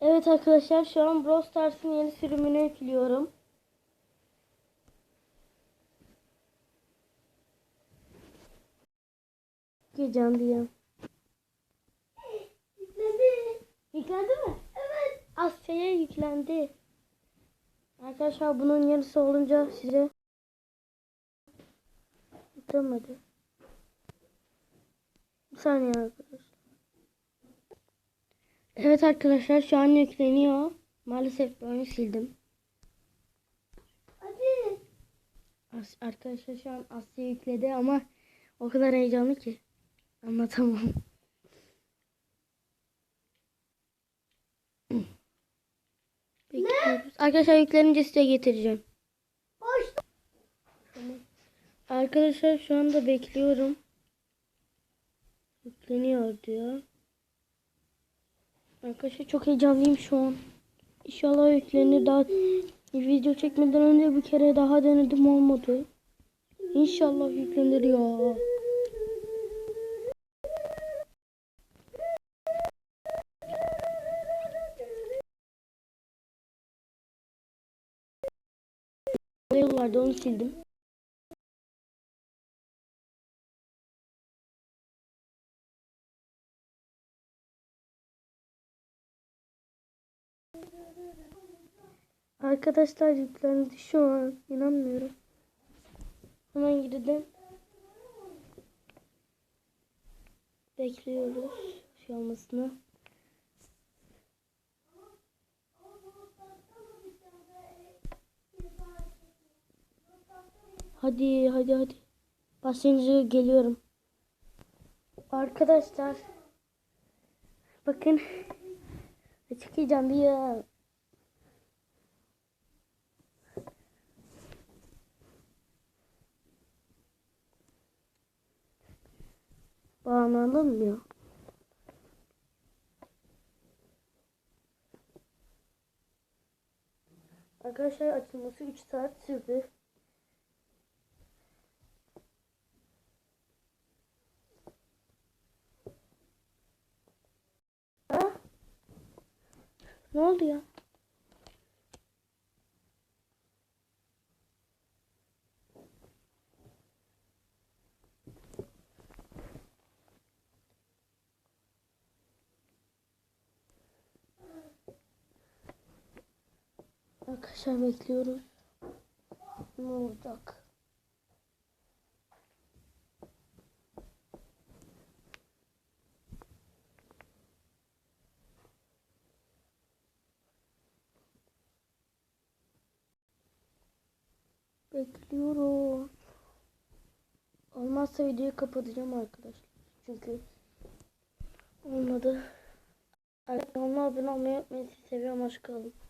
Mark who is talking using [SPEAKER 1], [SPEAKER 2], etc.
[SPEAKER 1] Evet arkadaşlar şu an Brawl Stars'ın yeni sürümünü yüklüyorum. Gecem diye.
[SPEAKER 2] Yüklendi.
[SPEAKER 1] Yüklendi mi?
[SPEAKER 2] Evet.
[SPEAKER 1] Asya'ya yüklendi. Arkadaşlar bunun yarısı olunca size Dönmedi. Bir saniye arkadaşlar. Evet arkadaşlar şu an yükleniyor. Maalesef oyunu sildim.
[SPEAKER 2] Hadi.
[SPEAKER 1] As- Arkadaşlar şu an Asya yükledi ama o kadar heyecanlı ki anlatamam. Bekliyoruz. Arkadaşlar yüklenince size getireceğim. Arkadaşlar şu anda bekliyorum. Yükleniyor diyor. Arkadaşlar çok heyecanlıyım şu an. İnşallah yüklenir. Daha video çekmeden önce bir kere daha denedim olmadı. İnşallah yüklenir ya. Vardı onu sildim. Arkadaşlar yüklendi şu an. İnanmıyorum. Hemen girdim. Bekliyoruz şey olmasını. Hadi hadi hadi. Başlayınca geliyorum. Arkadaşlar. Bakın. Çok heyecanlıyım. Bağlanılmıyor. Arkadaşlar açılması 3 saat sürdü. Ne oldu ya? Arkadaşlar bekliyoruz. Ne olacak? Bekliyoruz. Olmazsa videoyu kapatacağım arkadaşlar. Çünkü olmadı. Kanalıma abone olmayı unutmayın. Seviyorum. Hoşçakalın.